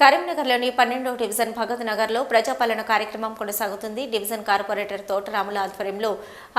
కరీంనగర్లోని పన్నెండవ డివిజన్ భగత్ నగర్లో ప్రజాపాలన కార్యక్రమం కొనసాగుతుంది. డివిజన్ కార్పొరేటర్ తోటరాముల ఆధ్వర్యంలో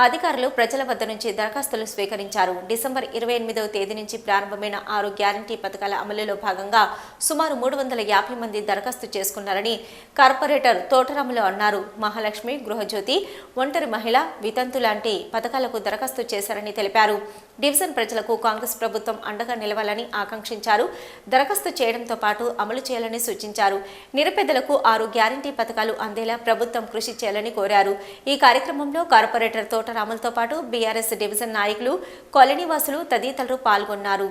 అధికారులు ప్రజల వద్ద నుంచి దరఖాస్తులు స్వీకరించారు. డిసెంబర్ ఇరవై ఎనిమిదవ తేదీ నుంచి ప్రారంభమైన ఆరు గ్యారంటీ పథకాల అమలులో భాగంగా సుమారు మూడు వందల యాభై మంది దరఖాస్తు చేసుకున్నారని కార్పొరేటర్ తోటరాములు అన్నారు. మహాలక్ష్మి గృహజ్యోతి ఒంటరి మహిళ వితంతు లాంటి పథకాలకు దరఖాస్తు చేశారని తెలిపారు. డివిజన్ ప్రజలకు కాంగ్రెస్ ప్రభుత్వం అండగా నిలవాలని ఆకాంక్షించారు. దరఖాస్తు చేయడంతో పాటు అమలు చేయాలని సూచించారు. నిరపేదలకు ఆరు గ్యారంటీ పథకాలు అందేలా ప్రభుత్వం కృషి చేయాలని కోరారు. ఈ కార్యక్రమంలో కార్పొరేటర్ తోటరాములతో పాటు బీఆర్ఎస్ డివిజన్ నాయకులు కాలనీవాసులు తదితరులు పాల్గొన్నారు.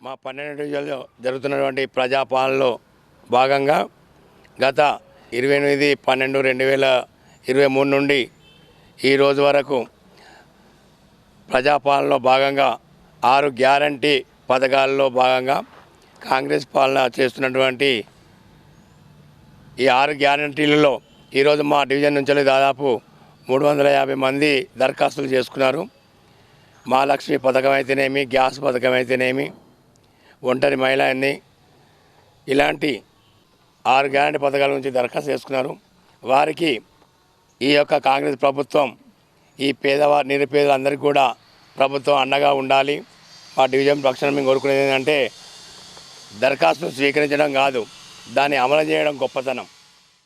మా పన్నెండు జిల్లాలో జరుగుతున్నటువంటి ప్రజాపాలనలో భాగంగా గత ఇరవై ఎనిమిది పన్నెండు రెండు వేల ఇరవై మూడు నుండి ఈ రోజు వరకు ప్రజాపాలనలో భాగంగా ఆరు గ్యారంటీ పథకాల్లో భాగంగా కాంగ్రెస్ పాలన చేస్తున్నటువంటి ఈ ఆరు గ్యారంటీలలో ఈరోజు మా డివిజన్ నుంచి దాదాపు మూడు వందల యాభై మంది దరఖాస్తులు చేసుకున్నారు. మహాలక్ష్మి పథకం అయితేనేమి గ్యాస్ పథకం అయితేనేమి ఒంటరి మహిళ అన్ని ఇలాంటి ఆరు గ్యారంటీ పథకాల నుంచి దరఖాస్తు చేసుకున్నారు. వారికి ఈ యొక్క కాంగ్రెస్ ప్రభుత్వం ఈ పేదవారి నిరుపేదలందరికీ కూడా ప్రభుత్వం అండగా ఉండాలి. మా డివిజన్ పక్షాన మేము కోరుకునేది ఏంటంటే దరఖాస్తు స్వీకరించడం కాదు దాన్ని అమలు చేయడం గొప్పతనం.